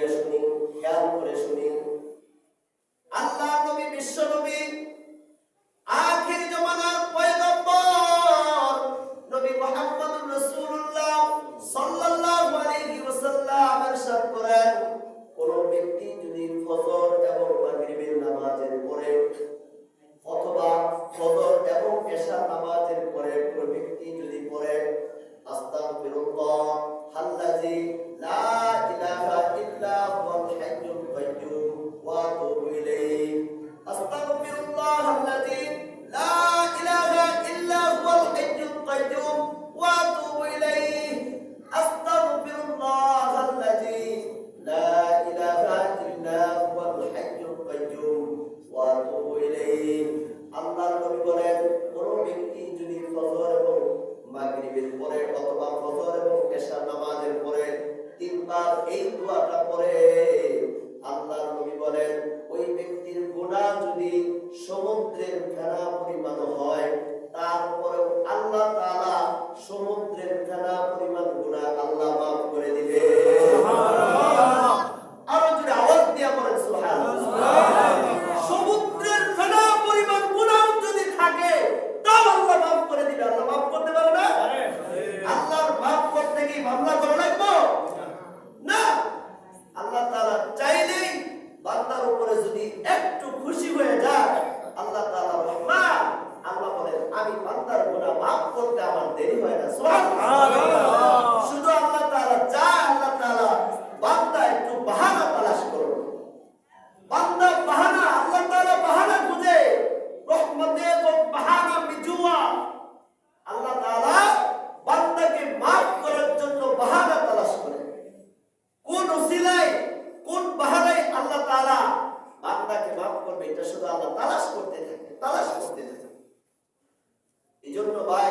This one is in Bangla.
দিয়ে শুনি খেয়াল করে শুনি আল্লাহ নবী, বিশ্ব আখির জমানার পয়গম্বর নবী মুহাম্মদুর রাসূলুল্লাহ সাল্লাল্লাহু আলাইহি ওয়াসাল্লাম ارشاد করেন। কোন ব্যক্তি যদি ফজর এবং মাগরিবের নামাজের পরে ওই ব্যক্তির যদি সমুদ্রের ফেনা পরিমাণ হয় তারপরেও আল্লাহ তাআলা ফেনা পরিমাণ গুনাহ আল্লাহ মাফ করে দিবে আরও যদি আওয়াজ দিয়া বলেন সুবহানাল্লাহ সমুদ্রের ফেনা পরিমাণ গুনাহ যদি থাকে তাও আল্লাহ মাফ করে দিবে আল্লাহ মাফ করতে পারে না আল্লাহর মাফ করতে কি মামলা করা লাগবো না। আল্লাহ তালা চাইলেই বান্দার উপরে যদি একটু খুশি হয়ে যায়, আল্লাহ তালা রহমান, আল্লাহ বলেন, আমি বান্দার গোনা মাফ করতে আমার দেরি হয় না। সুবহানাল্লাহ শুধু আল্লাহ তাআলা চায় আল্লাহ তাআলা বান্দা একটু বাহানা তালাশ করুন বান্দা বাহানা আল্লাহ তাআলা বাহানা খুঁজে রহমতে তো বাহানা বিজুয়া আল্লাহ তাআলা বান্দাকে maaf করার জন্য বাহানা তালাশ করে কোন উসিলায় কোন বাহানায় আল্লাহ তাআলা বান্দাকে মাফ করবে? এটা শুধু আল্লাহ তালাশ করতে থাকে, তালাশ করতে থাকে। এই জন্য ভাই